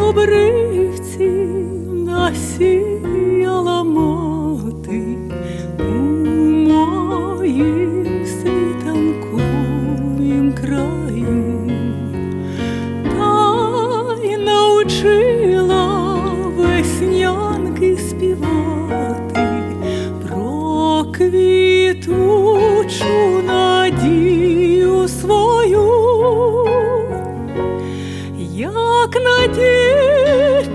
Чорнобривці на сі. Почило веснянки співати про квітучу надію свою, як на ті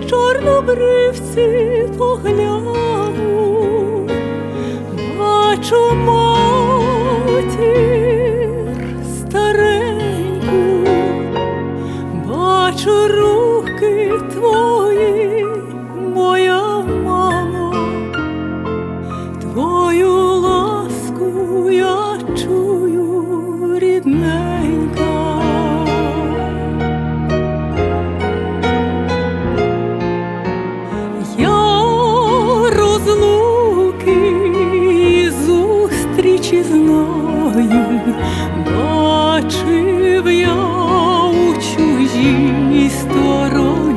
чорнобривці погляну, бачу матір стареньку, бачу. Твої моя мамо, твою ласку я чую рідненька. Я розлуки і зустрічі знаю, бачив я у чужій стороні.